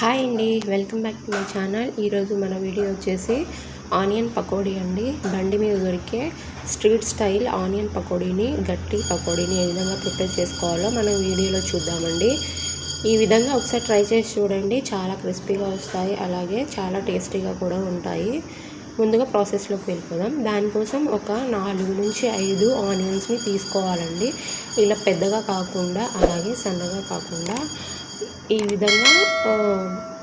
Hi అండి welcome back to my channel. ఈరోజు మన వీడియో వచ్చేసి ఆనియన్ పకోడీ అండి. బండి మీద దొరికే స్ట్రీట్ స్టైల్ ఆనియన్ పకోడీని గట్టి పకోడీని ఏ విధంగా ప్రిపేర్ చేసుకోవాలో మనం వీడియోలో చూద్దామండి. ఈ విధంగా ఒకసారి ట్రై చేసి చూడండి. చాలా క్రిస్పీగా వస్తాయి అలాగే చాలా టేస్టీగా కూడా ఉంటాయి. ముందుగా ప్రాసెస్లోకి వెళ్ళిపోదాం. దానికోసం ఒక నాలుగు నుంచి ఐదు ఆనియన్స్ని తీసుకోవాలండి. ఇలా పెద్దగా కాకుండా అలాగే సన్నగా కాకుండా ఈ విధంగా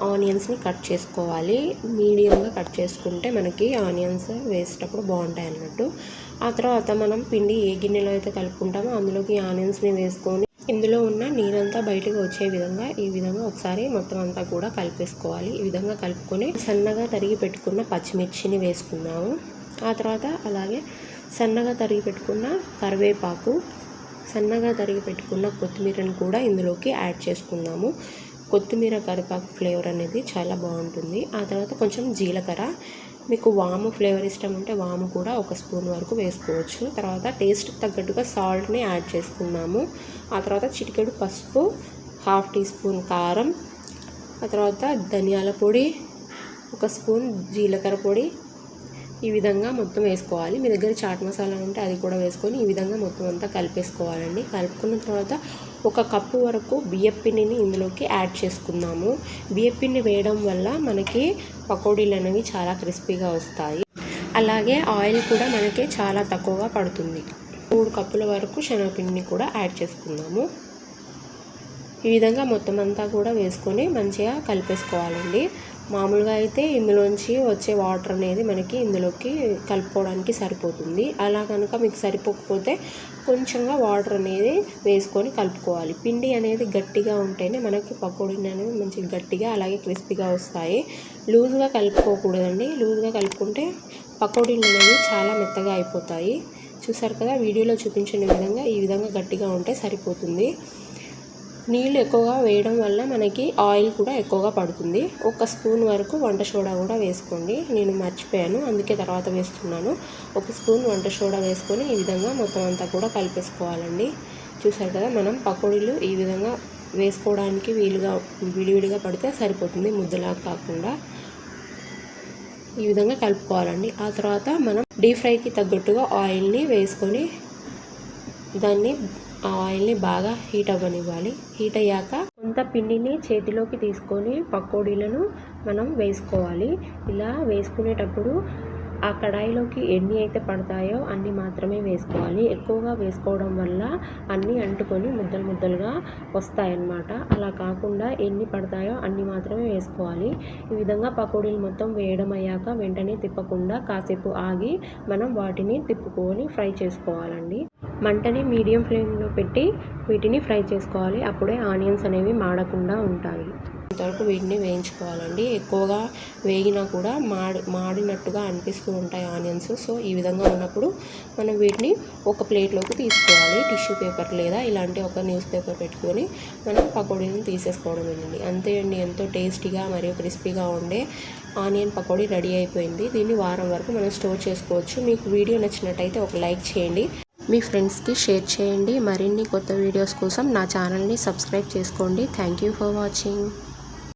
ఆనియన్స్ని కట్ చేసుకోవాలి. మీడియంగా కట్ చేసుకుంటే మనకి ఆనియన్స్ వేసేటప్పుడు బాగుంటాయి అన్నట్టు ఆ తర్వాత మనం పిండి ఏ గిన్నెలో అయితే కలుపుకుంటామో అందులోకి ఆనియన్స్ని వేసుకొని ఇందులో ఉన్న నీరంతా బయటకు వచ్చే విధంగా ఈ విధంగా ఒకసారి మొత్తం అంతా కూడా కలిపేసుకోవాలి. ఈ విధంగా కలుపుకొని సన్నగా తరిగి పెట్టుకున్న పచ్చిమిర్చిని వేసుకున్నాము ఆ తర్వాత అలాగే సన్నగా తరిగి పెట్టుకున్న కరివేపాకు సన్నగా తరిగి పెట్టుకున్న కొత్తిమీరను కూడా ఇందులోకి యాడ్ చేసుకున్నాము కొత్తిమీర కరివేపాకు ఫ్లేవర్ అనేది చాలా బాగుంటుంది. ఆ తర్వాత కొంచెం జీలకర్ర. మీకు వాము ఫ్లేవర్ ఇష్టం ఉంటే వాము కూడా ఒక స్పూన్ వరకు వేసుకోవచ్చు. తర్వాత టేస్ట్ తగ్గట్టుగా సాల్ట్ని యాడ్ చేసుకున్నాము ఆ తర్వాత చిటికెడు పసుపు హాఫ్ టీ స్పూన్ కారం ఆ తర్వాత ధనియాల పొడి ఒక స్పూన్ జీలకర్ర పొడి. ఈ విధంగా మొత్తం వేసుకోవాలి. మీ దగ్గర చాట్ మసాలా ఉంటే అది కూడా వేసుకొని ఈ విధంగా మొత్తం అంతా కలిపేసుకోవాలండి. కలుపుకున్న తర్వాత ఒక కప్పు వరకు బియ్యపిండిని ఇందులోకి యాడ్ చేసుకుందాము. బియ్యపిండి వేయడం వల్ల మనకి పకోడీలు అనేవి చాలా క్రిస్పీగా వస్తాయి. అలాగే ఆయిల్ కూడా మనకి చాలా తక్కువగా పడుతుంది. మూడు కప్పుల వరకు శనగపిండిని కూడా యాడ్ చేసుకుందాము. ఈ విధంగా మొత్తం అంతా కూడా వేసుకొని మంచిగా కలిపేసుకోవాలండి. మామూలుగా అయితే ఇందులోంచి వచ్చే వాటర్ అనేది మనకి ఇందులోకి కలుపుకోవడానికి సరిపోతుంది. అలా కనుక మీకు సరిపోకపోతే కొంచెంగా వాటర్ అనేది వేసుకొని కలుపుకోవాలి. పిండి అనేది గట్టిగా ఉంటేనే మనకి పకోడీని అనేవి మంచిగా గట్టిగా అలాగే క్రిస్పీగా వస్తాయి. లూజ్గా కలుపుకోకూడదండి. లూజ్గా కలుపుకుంటే పకోడీలు అనేవి చాలా మెత్తగా అయిపోతాయి. చూసారు కదా వీడియోలో చూపించిన విధంగా ఈ విధంగా గట్టిగా ఉంటే సరిపోతుంది. నీళ్ళు ఎక్కువగా వేయడం వల్ల మనకి ఆయిల్ కూడా ఎక్కువగా పడుతుంది. ఒక స్పూన్ వరకు వంట సోడా కూడా వేసుకోండి. నేను మర్చిపోయాను అందుకే తర్వాత వేస్తున్నాను. ఒక స్పూన్ వంట సోడా వేసుకొని ఈ విధంగా మొత్తం అంతా కూడా కలిపేసుకోవాలండి. చూసారు కదా మనం పకోడీలు ఈ విధంగా వేసుకోవడానికి వీలుగా విడివిడిగా పడితే సరిపోతుంది ముద్దలా కాకుండా. ఈ విధంగా కలుపుకోవాలండి. ఆ తర్వాత మనం డీప్ ఫ్రైకి తగ్గట్టుగా ఆయిల్ని వేసుకొని దాన్ని ఆ ఆయిల్ని బాగా హీట్ అవ్వనివ్వాలి. హీట్ అయ్యాక కొంత పిండిని చేతిలోకి తీసుకొని పకోడీలను మనం వేసుకోవాలి. ఇలా వేసుకునేటప్పుడు ఆ కడాయిలోకి ఎన్ని అయితే పడతాయో అన్ని మాత్రమే వేసుకోవాలి. ఎక్కువగా వేసుకోవడం వల్ల అన్నీ అంటుకొని ముద్దలు ముద్దలుగా వస్తాయన్నమాట. అలా కాకుండా ఎన్ని పడతాయో అన్ని మాత్రమే వేసుకోవాలి. ఈ విధంగా పకోడీలు మొత్తం వేయడం అయ్యాక వెంటనే తిప్పకుండా కాసేపు ఆగి మనం వాటిని తిప్పుకొని ఫ్రై చేసుకోవాలండి. మంటని మీడియం ఫ్లేమ్లో పెట్టి వీటిని ఫ్రై చేసుకోవాలి. అప్పుడే ఆనియన్స్ అనేవి మాడకుండా ఉంటాయి. ఇంతవరకు వీటిని వేయించుకోవాలండి. ఎక్కువగా వేగినా కూడా మాడి మాడినట్టుగా అనిపిస్తూ ఉంటాయి ఆనియన్స్. సో ఈ విధంగా ఉన్నప్పుడు మనం వీటిని ఒక ప్లేట్లోకి తీసుకోవాలి. టిష్యూ పేపర్ లేదా ఇలాంటి ఒక న్యూస్ పేపర్ పెట్టుకొని మనం పకోడీని తీసేసుకోవడం అండి అంతే అండి. ఎంతో టేస్టీగా మరియు క్రిస్పీగా ఉండే ఆనియన్ పకోడీ రెడీ అయిపోయింది. దీన్ని వారం వరకు మనం స్టోర్ చేసుకోవచ్చు. మీకు వీడియో నచ్చినట్టయితే ఒక లైక్ చేయండి. మీ ఫ్రెండ్స్కి షేర్ చేయండి. మరిన్ని కొత్త వీడియోస్ కోసం నా ఛానల్ని సబ్స్క్రైబ్ చేసుకోండి. Thank you for watching.